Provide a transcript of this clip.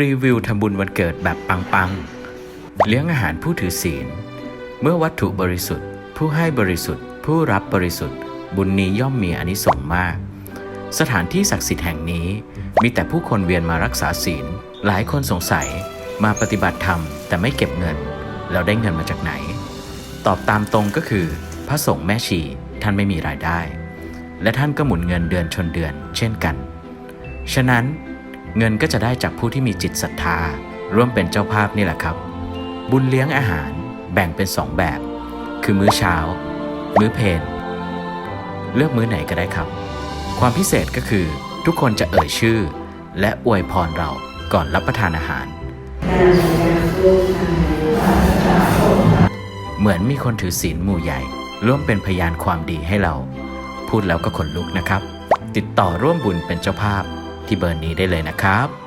รีวิวทำบุญวันเกิดแบบปังๆ เลี้ยงอาหารผู้ถือศีล เมื่อวัตถุบริสุทธิ์ ผู้ให้บริสุทธิ์ ผู้รับบริสุทธิ์ บุญนี้ย่อมมีอนิสงส์มาก สถานที่ศักดิ์สิทธิ์แห่งนี้ มีแต่ผู้คนเวียนมารักษาศีล หลายคนสงสัยมาปฏิบัติธรรมแต่ไม่เก็บเงิน แล้วได้เงินมาจากไหน ตอบตามตรงก็คือ พระสงฆ์แม่ชีท่านไม่มีรายได้ และท่านก็หมุนเงินเดือนชนเดือน เช่นกัน ฉะนั้น เงินก็จะได้จากผู้ที่มีจิตศรัทธา ร่วมเป็นเจ้าภาพนี่แหละครับ บุญเลี้ยงอาหารแบ่งเป็นสองแบบ คือมื้อเช้า มื้อเพลเลือกมื้อไหนก็ได้ครับ ความพิเศษก็คือทุกคนจะเอ่ยชื่อ และอวยพรเราก่อนรับประทานอาหาร เหมือนมีคนถือศีลหมู่ใหญ่ ร่วมเป็นพยานความดีให้เรา พูดแล้วก็ขนลุกนะครับ ติดต่อร่วมบุญเป็นเจ้าภาพ ที่เบอร์นี้ได้เลยนะครับ